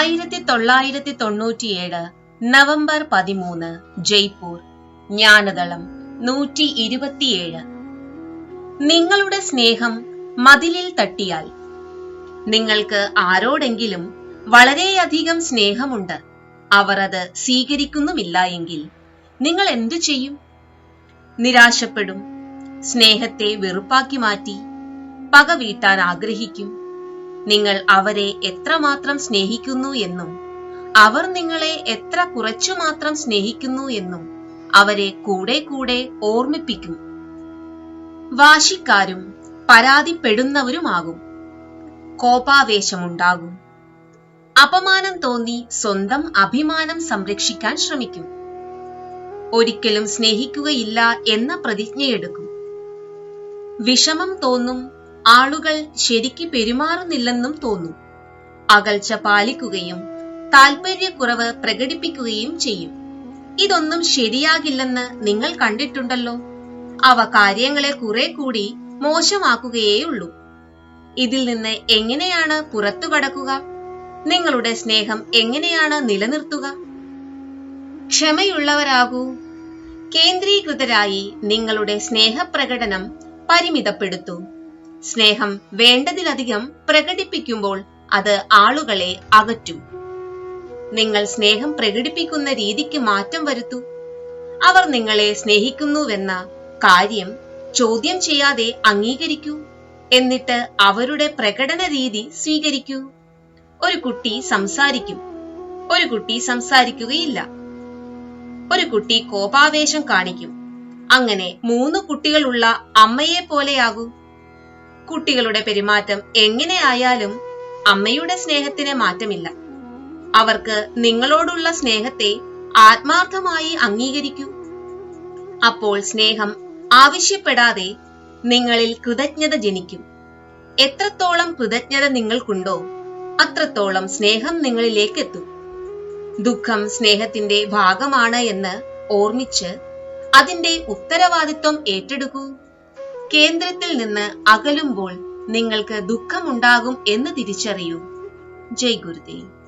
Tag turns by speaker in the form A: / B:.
A: ആയിരത്തി തൊള്ളായിരത്തി തൊണ്ണൂറ്റിയേഴ് നവംബർ പതിമൂന്ന് ജയ്പൂർ. ജ്ഞാനദളം നൂറ്റി ഇരുപത്തിയേഴ് നിങ്ങളുടെ സ്നേഹം മതിലിൽ തട്ടിയാൽ. നിങ്ങൾക്ക് ആരോടെങ്കിലും വളരെയധികം സ്നേഹമുണ്ട്. അവർ അത് സ്വീകരിക്കുന്നുമില്ല എങ്കിൽ നിങ്ങൾ എന്തു ചെയ്യും? നിരാശപ്പെടും. സ്നേഹത്തെ വെറുപ്പാക്കി മാറ്റി. പക വീട്ടാൻ ആഗ്രഹിക്കും. നിങ്ങൾ അവരെ എത്രമാത്രം സ്നേഹിക്കുന്നു എന്നും അവർ നിങ്ങളെ എത്ര കുറച്ചു മാത്രം സ്നേഹിക്കുന്നു എന്നും അവരെ കൂടെ കൂടെ ഓർമ്മിപ്പിക്കും. വാശിക്കാരും പരാതിപ്പെടുന്നവരുമാകും. കോപാവേശമുണ്ടാകും. അപമാനം തോന്നി സ്വന്തം അഭിമാനം സംരക്ഷിക്കാൻ ശ്രമിക്കും. ഒരിക്കലും സ്നേഹിക്കുകയില്ല എന്ന പ്രതിജ്ഞയെടുക്കും. വിഷമം തോന്നും ആളുകൾ ശരിക്ക് പെരുമാറുന്നില്ലെന്നും തോന്നും. അകൽച്ച പാലിക്കുകയും താൽപര്യക്കുറവ് പ്രകടിപ്പിക്കുകയും ചെയ്യും. ഇതൊന്നും ശരിയാകില്ലെന്ന് നിങ്ങൾ കണ്ടിട്ടുണ്ടല്ലോ. അവ കാര്യങ്ങളെ കുറെ കൂടി മോശമാക്കുകയേയുള്ളൂ. ഇതിൽ നിന്ന് എങ്ങനെയാണ് പുറത്തു കടക്കുക? നിങ്ങളുടെ സ്നേഹം എങ്ങനെയാണ് നിലനിർത്തുക? ക്ഷമയുള്ളവരാകൂ. കേന്ദ്രീകൃതരായി നിങ്ങളുടെ സ്നേഹപ്രകടനം പരിമിതപ്പെടുത്തൂ. സ്നേഹം വേണ്ടതിലധികം പ്രകടിപ്പിക്കുമ്പോൾ അത് ആളുകളെ അകറ്റും. നിങ്ങൾ സ്നേഹം പ്രകടിപ്പിക്കുന്ന രീതിക്ക് മാറ്റം വരുത്തൂ. അവർ നിങ്ങളെ സ്നേഹിക്കുന്നുവെന്ന കാര്യം ചോദ്യം ചെയ്യാതെ അംഗീകരിക്കൂ. എന്നിട്ട് അവരുടെ പ്രകടന രീതി സ്വീകരിക്കൂ. ഒരു കുട്ടി സംസാരിക്കും. ഒരു കുട്ടി സംസാരിക്കുകയില്ല. ഒരു കുട്ടി കോപാവേശം കാണിക്കും. അങ്ങനെ മൂന്ന് കുട്ടികളുള്ള അമ്മയെ പോലെയാകൂ കുട്ടികളുടെ പെരുമാറ്റം എങ്ങനെയായാലും അമ്മയുടെ സ്നേഹത്തിന് മാറ്റമില്ല. അവർക്ക് നിങ്ങളോടുള്ള സ്നേഹത്തെ ആത്മാർത്ഥമായി അംഗീകരിക്കൂ. അപ്പോൾ സ്നേഹം ആവശ്യപ്പെടാതെ നിങ്ങളിൽ കൃതജ്ഞത ജനിക്കും. എത്രത്തോളം കൃതജ്ഞത നിങ്ങൾക്കുണ്ടോ അത്രത്തോളം സ്നേഹം നിങ്ങളിലേക്ക് എത്തും ദുഃഖം സ്നേഹത്തിന്റെ ഭാഗമാണ് എന്ന് ഓർമ്മിച്ച് അതിന്റെ ഉത്തരവാദിത്വം ഏറ്റെടുക്കൂ. കേന്ദ്രത്തിൽ നിന്ന് അകലുമ്പോൾ നിങ്ങൾക്ക് ദുഃഖമുണ്ടാകും എന്ന് തിരിച്ചറിയൂ. ജയ് ഗുരുദേവ്.